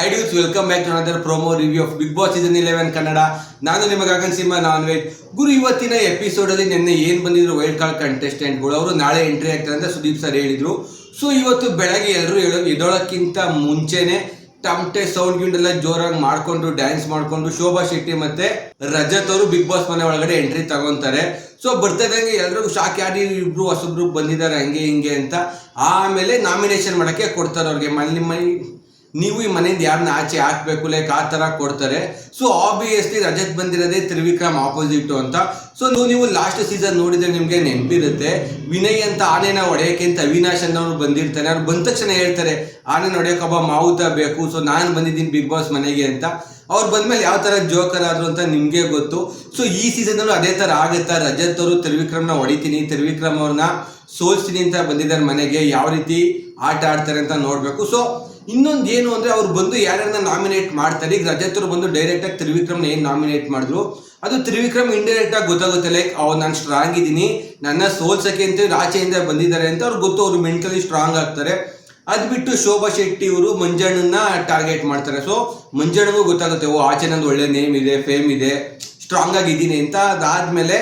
Hi dudes welcome back to other promo review of Bigg Boss season eleven Kannada ನಾನು ನಿಮಗೆ ಗಗನ್ ಸಿಂಹ non veg ಗುರು, ಇವತ್ತಿನ ಎಪಿಸೋಡಲ್ಲಿ ನಿನ್ನೆ ಏನು ಬಂದಿದ್ರು ವೈಲ್ಡ್ ಕಾರ್ಡ್ ಕಂಟೆಸ್ಟೆಂಟ್ಗಳು ಅವರು ನಾಳೆ ಎಂಟ್ರಿ ಆಗ್ತಾರೆ ಅಂತ ಸುದೀಪ್ ಸರ್ ಹೇಳಿದ್ರು. ಸೊ ಇವತ್ತು ಬೆಳಗ್ಗೆ ಎಲ್ಲರೂ ಹೇಳೋ ಇದೊಳಕ್ಕಿಂತ ಮುಂಚೆನೆ ತಮಟೆ ಸೌಂಡ್ ಗಿಂಡ್ ಎಲ್ಲ ಜೋರಾಗಿ ಮಾಡ್ಕೊಂಡು ಡ್ಯಾನ್ಸ್ ಮಾಡ್ಕೊಂಡು, ಶೋಭಾ ಶೆಟ್ಟಿ ಮತ್ತೆ ರಜತ್ ಅವರು ಬಿಗ್ ಬಾಸ್ ಮನೆ ಒಳಗಡೆ ಎಂಟ್ರಿ ತಗೊಂತಾರೆ. ಸೊ ಬರ್ತಾ ಇದ್ದಂಗೆ ಎಲ್ರಿಗೂ ಶಾಕ್ ಯಾರು ಇಬ್ರು ಹೊಸಬ್ರು ಬಂದಿದ್ದಾರೆ, ಹಂಗೆ ಹಿಂಗೆ ಅಂತ. ಆಮೇಲೆ ನಾಮಿನೇಷನ್ ಮಾಡೋಕ್ಕೆ ಕೊಡ್ತಾರೆ ಅವ್ರಿಗೆ. ಮನೆ ಮನೆ ನೀವು ಈ ಮನೆಯಿಂದ ಯಾರನ್ನ ಆಚೆ ಹಾಕ್ಬೇಕು ಲೈಕ್ ಆ ಥರ ಕೊಡ್ತಾರೆ. ಸೊ ಆಬ್ವಿಯಸ್ಲಿ ರಜತ್ ಬಂದಿರೋದೇ ತ್ರಿವಿಕ್ರಮ್ ಆಪೋಸಿಟ್ ಅಂತ. ಸೊ ನೀವು ಲಾಸ್ಟ್ ಸೀಸನ್ ನೋಡಿದ್ರೆ ನಿಮಗೆ ನೆನಪಿರುತ್ತೆ. ವಿನಯ್ ಅಂತ ಆನೆನ ಹೊಡೆಯೋಕೆ ಅಂತ ಅವಿನಾಶ್ ಅನ್ನೋರು ಬಂದಿರ್ತಾರೆ. ಅವ್ರು ಬಂದ ತಕ್ಷಣ ಹೇಳ್ತಾರೆ, ಆನೆನ ಹೊಡೆಯೋಕೆ ಒಬ್ಬ ಮಾವುತ ಬೇಕು. ಸೊ ನಾನು ಬಂದಿದ್ದೀನಿ ಬಿಗ್ ಬಾಸ್ ಮನೆಗೆ ಅಂತ. ಅವ್ರು ಬಂದ್ಮೇಲೆ ಯಾವ ಥರ ಜೋಕರ್ ಆದ್ರು ಅಂತ ನಿಮಗೆ ಗೊತ್ತು. ಸೊ ಈ ಸೀಸನಲ್ಲೂ ಅದೇ ಥರ ಆಗುತ್ತಾ. ರಜತ್ ಅವರು ತ್ರಿವಿಕ್ರಮ್ನ ಹೊಡಿತೀನಿ. ತ್ರಿವಿಕ್ರಮ್ ಅವ್ರನ್ನ ಸೋಲ್ಸ್ತೀನಿ ಅಂತ ಬಂದಿದ್ದಾರೆ ಮನೆಗೆ, ಯಾವ ರೀತಿ ಆಟ ಆಡ್ತಾರೆ ಅಂತ ನೋಡಬೇಕು. ಸೊ ಇನ್ನೊಂದು ಏನು ಅಂದರೆ ಅವ್ರು ಬಂದು ಯಾರ್ಯಾರನ್ನ ನಾಮಿನೇಟ್ ಮಾಡ್ತಾರೆ. ಈಗ ರಜತ್ ಅವರು ಬಂದು ಡೈರೆಕ್ಟಾಗಿ ತ್ರಿವಿಕ್ರಮ್ನ ಏನು ನಾಮಿನೇಟ್ ಮಾಡಿದ್ರು? ಅದು ತ್ರಿವಿಕ್ರಮ್ ಇಂಡೈರೆಕ್ಟಾಗಿ ಗೊತ್ತಾಗುತ್ತೆ ಲೈಕ್ ಅವ್ರು ನಾನು ಸ್ಟ್ರಾಂಗ್ ಇದ್ದೀನಿ, ನನ್ನ ಸೋಲ್ಸಕ್ಕೆ ಅಂತ ಆಚೆಯಿಂದ ಬಂದಿದ್ದಾರೆ ಅಂತ ಅವ್ರು ಗೊತ್ತು, ಅವರು ಮೆಂಟಲಿ ಸ್ಟ್ರಾಂಗ್ ಆಗ್ತಾರೆ. ಅದು ಬಿಟ್ಟು ಶೋಭಾ ಶೆಟ್ಟಿ ಅವರು ಮಂಜಣ್ಣನ ಟಾರ್ಗೆಟ್ ಮಾಡ್ತಾರೆ. ಸೊ ಮಂಜಣ್ಣಗೂ ಗೊತ್ತಾಗುತ್ತೆ, ಓ, ಆಚೆ ನಂದು ಒಳ್ಳೆ ನೇಮ್ ಇದೆ ಫೇಮ್ ಇದೆ ಸ್ಟ್ರಾಂಗ್ ಆಗಿದ್ದೀನಿ ಅಂತ. ಅದಾದ್ಮೇಲೆ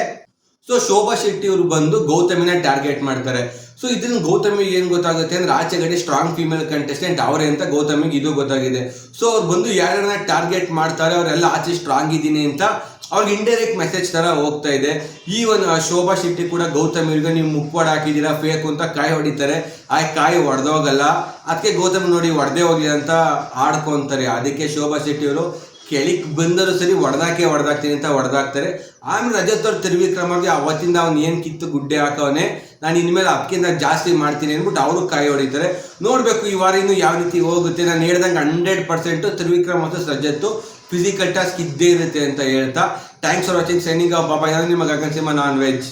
ಸೊ ಶೋಭಾ ಶೆಟ್ಟಿ ಅವರು ಬಂದು ಗೌತಮಿನ ಟಾರ್ಗೆಟ್ ಮಾಡ್ತಾರೆ. ಸೊ ಇದನ್ನ ಗೌತಮಿಗೆ ಏನು ಗೊತ್ತಾಗುತ್ತೆ ಅಂದ್ರೆ ಆಚೆಗಡೆ ಸ್ಟ್ರಾಂಗ್ ಫೀಮೇಲ್ ಕಂಟೆಸ್ಟೆಂಟ್ ಅವರೇ ಅಂತ ಗೌತಮಿಗೆ ಇದು ಗೊತ್ತಾಗಿದೆ. ಸೊ ಅವ್ರು ಬಂದು ಯಾರನ್ನ ಟಾರ್ಗೆಟ್ ಮಾಡ್ತಾರೆ, ಅವರೆಲ್ಲ ಆಚೆ ಸ್ಟ್ರಾಂಗ್ ಇದ್ದೀನಿ ಅಂತ ಅವ್ರಿಗೆ ಇಂಡೈರೆಕ್ಟ್ ಮೆಸೇಜ್ ತರ ಹೋಗ್ತಾ ಇದೆ. ಈ ಒಂದು ಶೋಭಾ ಶೆಟ್ಟಿ ಕೂಡ ಗೌತಮಿಗೆ ನೀವು ಮುಕ್ವಾಡ ಹಾಕಿದ್ದೀರಾ ಫೇಕ್ ಅಂತ ಕಾಯಿ ಹೊಡಿತಾರೆ. ಆ ಕಾಯಿ ಹೊಡೆದೋಗಲ್ಲ. ಅದಕ್ಕೆ ಗೌತಮ್ ನೋಡಿ, ಹೊಡೆದೇ ಹೋಗ್ಲಿ ಅಂತ ಆಡ್ಕೊಂತಾರೆ ಅದಕ್ಕೆ ಶೋಭಾ ಶೆಟ್ಟಿ ಕೆಳಿಕ್ ಬಂದರೂ ಸರಿ ಹೊಡೆದಾಕೆ ಹೊಡೆದಾಕ್ತೀನಿ ಅಂತ ಹೊಡೆದಾಕ್ತಾರೆ ಆಮೇಲೆ ರಜತ್ ಅವ್ರು ತ್ರಿವಿಕ್ರಮಗೆ ಅವತ್ತಿಂದ ಅವ್ನು ಏನು ಕಿತ್ತು ಗುಡ್ಡೆ ಹಾಕವನೆ, ನಾನು ಇನ್ಮೇಲೆ ಅದಕ್ಕಿಂತ ಜಾಸ್ತಿ ಮಾಡ್ತೀನಿ ಅಂದ್ಬಿಟ್ಟು ಅವರು ಕಾಯಿ ಹೊಡಿತಾರೆ. ನೋಡಬೇಕು ಈ ವಾರ ಇನ್ನು ಯಾವ ರೀತಿ ಹೋಗುತ್ತೆ. ನಾನು ಹೇಳ್ದಂಗೆ ಹಂಡ್ರೆಡ್ ಪರ್ಸೆಂಟು ತ್ರಿವಿಕ್ರಮ್ ಮತ್ತು ರಜತ್ತು. ಫಿಸಿಕಲ್ ಟಾಸ್ಕ್ ಇದ್ದೇ ಇರುತ್ತೆ ಅಂತ ಹೇಳ್ತಾ. ಥ್ಯಾಂಕ್ಸ್ ಫಾರ್ ವಾಚಿಂಗ್ ಸೈನಿಂಗ್ ಬಾಬಾ ಯಾರು ನಿಮ್ಮ ಗಗನ್ ಸಿಂಹ ನಾನ್ ವೆಜ್